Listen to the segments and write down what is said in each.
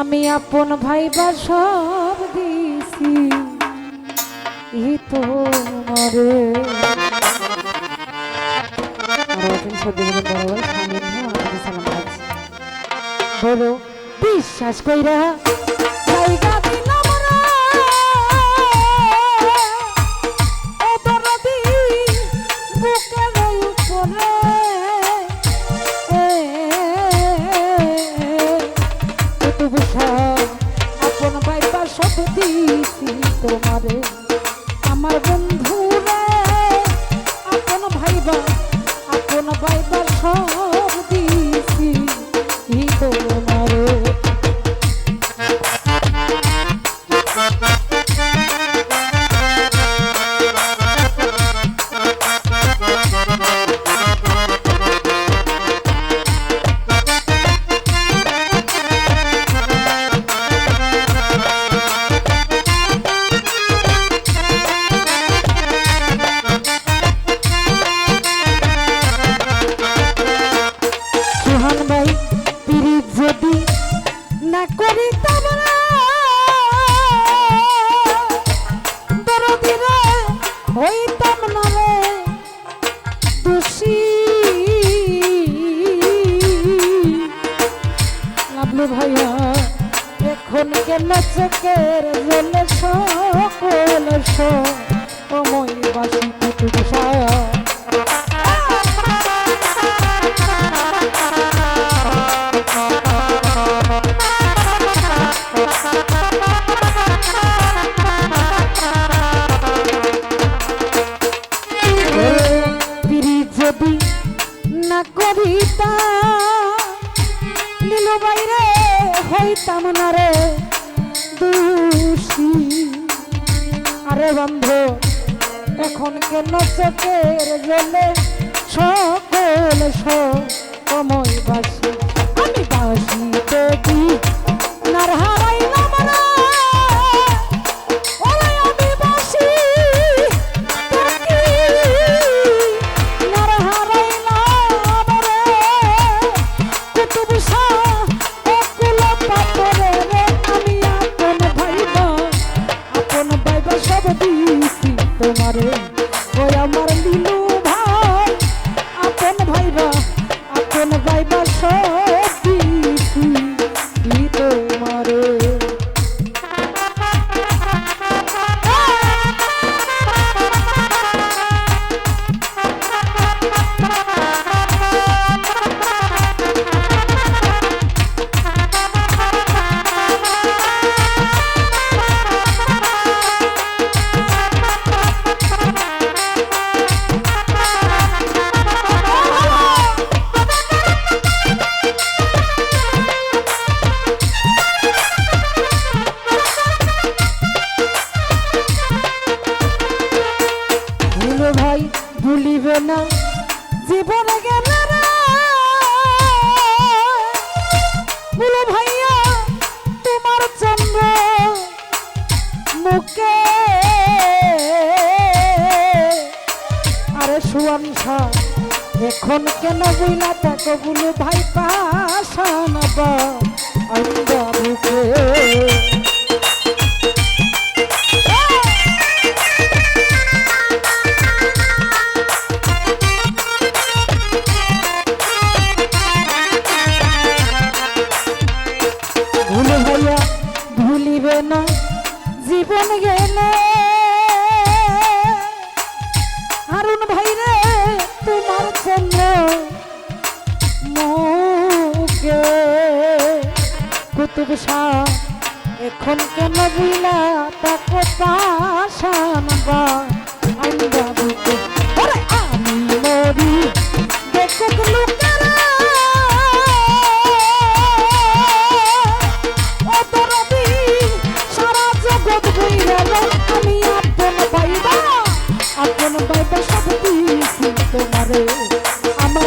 আমি আপন ভাই বা সব দিছি। তোমারে বলো বিশ্বাস কইরা সব দিছি তোমারে? আমার বন্ধু আপন ভাইবা আপন ভাইবা সব ভাইয়া এখন কেন চোখের জলে সকল সময় বাসি কুতুব না কবিতা নীলু বাইরে হইতাম না রে দোষী। আরে বন্ধ এখন কেন চোখের জলে সকল সময় কুতুব শাহ মুখে আরে সুয়ান এখন কেন বুইলা তাকে বুলু ভাই আইন্দা বুকে শাহ এখন কেন বুইলা তাকে তোমারে। আমার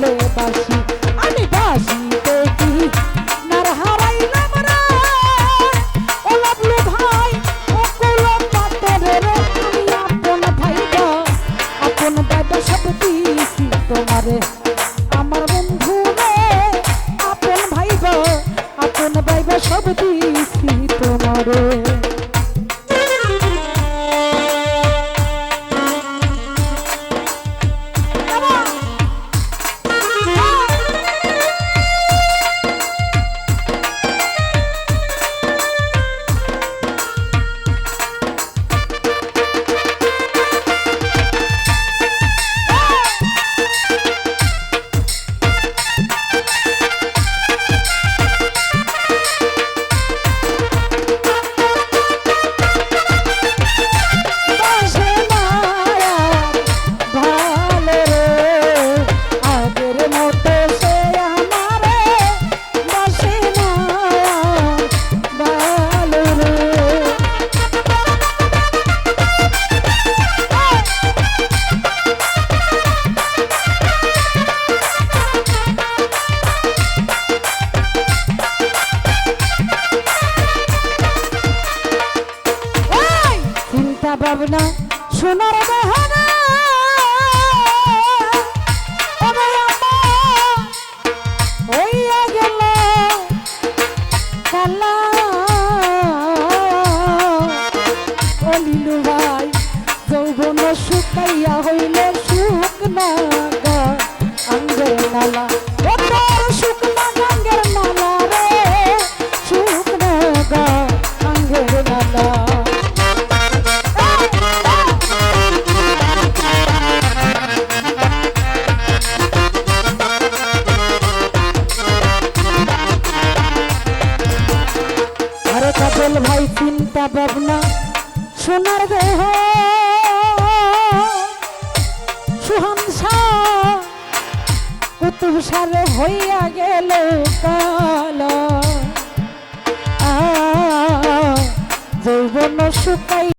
ভালোবাসি মালা ও তোর শুকনা গাঙ্গের মালা রে, শুকনো গাঙ্গের মালা আরে কাপল ভাই, চিন্তা ভাবনা, সোনার দেহ। সুহান সা কুতুব সার হইয়া গেল কাল। যৌবন শুকাই